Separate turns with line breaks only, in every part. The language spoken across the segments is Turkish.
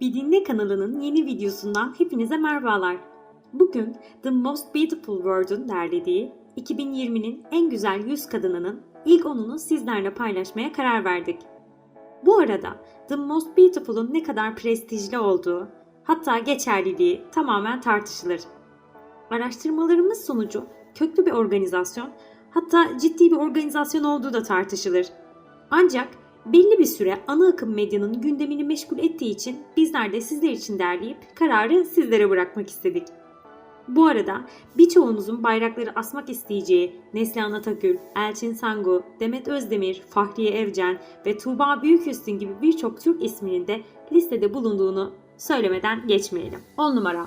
Bir Dinle kanalının yeni videosundan hepinize merhabalar. Bugün The Most Beautiful World'un derlediği 2020'nin en güzel 100 kadınının ilk onunu sizlerle paylaşmaya karar verdik. Bu arada The Most Beautiful'un ne kadar prestijli olduğu, hatta geçerliliği tamamen tartışılır. Araştırmalarımız sonucu köklü bir organizasyon, hatta ciddi bir organizasyon olduğu da tartışılır. Ancak belli bir süre ana akım medyanın gündemini meşgul ettiği için bizler de sizler için derleyip kararı sizlere bırakmak istedik. Bu arada birçoğunuzun bayrakları asmak isteyeceği Neslihan Atagül, Elçin Sangu, Demet Özdemir, Fahriye Evcen ve Tuğba Büyüküstün gibi birçok Türk isminin de listede bulunduğunu söylemeden geçmeyelim. 10 numara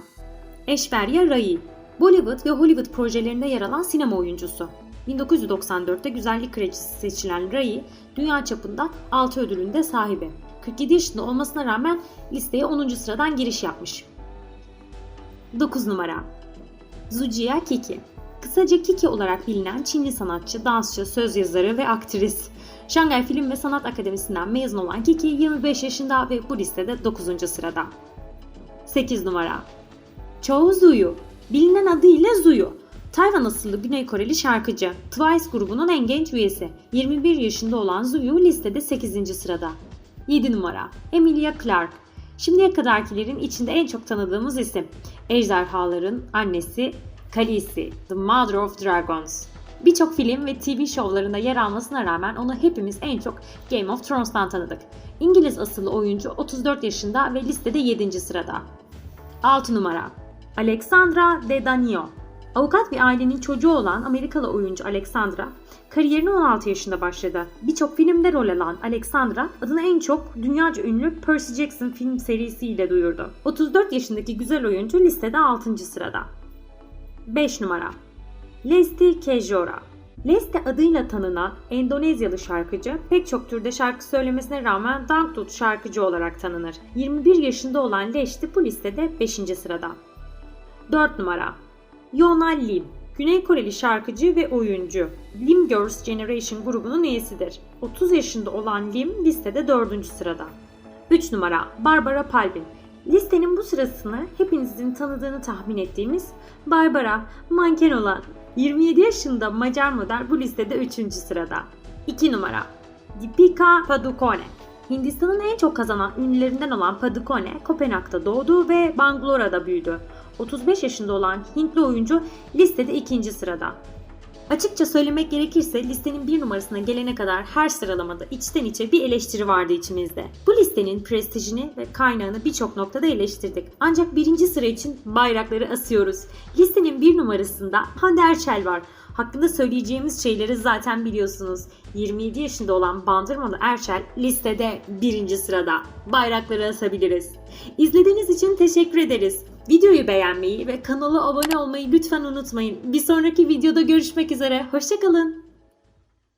Eşverya Rai Bollywood ve Hollywood projelerinde yer alan sinema oyuncusu. 1994'te güzellik kraliçesi seçilen Rai, dünya çapında 6 ödülün de sahibi. 47 yaşında olmasına rağmen listeye 10. sıradan giriş yapmış. 9 numara Zujiya Kiki Kısaca Kiki olarak bilinen Çinli sanatçı, dansçı, söz yazarı ve aktris. Şangay Film ve Sanat Akademisi'nden mezun olan Kiki 25 yaşında ve bu listede 9. sırada. 8 numara Chou Zuyu Bilinen adıyla Zuyu. Tayvan asıllı Güney Koreli şarkıcı. Twice grubunun en genç üyesi. 21 yaşında olan Zuyu listede 8. sırada. 7 numara Emilia Clarke Şimdiye kadarkilerin içinde en çok tanıdığımız isim. Ejderhaların annesi Khaleesi, The Mother of Dragons. Birçok film ve TV şovlarında yer almasına rağmen onu hepimiz en çok Game of Thrones'tan tanıdık. İngiliz asıllı oyuncu 34 yaşında ve listede 7. sırada. 6 numara Alexandra Daddario Avukat bir ailenin çocuğu olan Amerikalı oyuncu Alexandra, kariyerine 16 yaşında başladı. Birçok filmde rol alan Alexandra, adını en çok dünyaca ünlü Percy Jackson film serisiyle duyurdu. 34 yaşındaki güzel oyuncu listede 6. sırada. 5 numara Lesti Kejora Lesti adıyla tanınan Endonezyalı şarkıcı pek çok türde şarkı söylemesine rağmen dangdut şarkıcı olarak tanınır. 21 yaşında olan Lesti bu listede 5. sırada. 4 numara Yona Lim Güney Koreli şarkıcı ve oyuncu. Lim Girls Generation grubunun üyesidir. 30 yaşında olan Lim listede 4. sırada. 3 numara Barbara Palvin Listenin bu sırasını hepinizin tanıdığını tahmin ettiğimiz Barbara manken olan 27 yaşında Macar model bu listede 3. sırada. 2 numara Deepika Padukone Hindistan'ın en çok kazanan ünlülerinden olan Padukone, Kopenhag'da doğdu ve Bangalore'da büyüdü. 35 yaşında olan Hintli oyuncu listede ikinci sırada. Açıkça söylemek gerekirse listenin bir numarasına gelene kadar her sıralamada içten içe bir eleştiri vardı içimizde. Bu listenin prestijini ve kaynağını birçok noktada eleştirdik. Ancak birinci sıra için bayrakları asıyoruz. Listenin bir numarasında Hande Erçel var. Hakkında söyleyeceğimiz şeyleri zaten biliyorsunuz. 27 yaşında olan Bandırmalı Erçel listede birinci sırada. Bayrakları asabiliriz. İzlediğiniz için teşekkür ederiz. Videoyu beğenmeyi ve kanala abone olmayı lütfen unutmayın. Bir sonraki videoda görüşmek üzere. Hoşçakalın.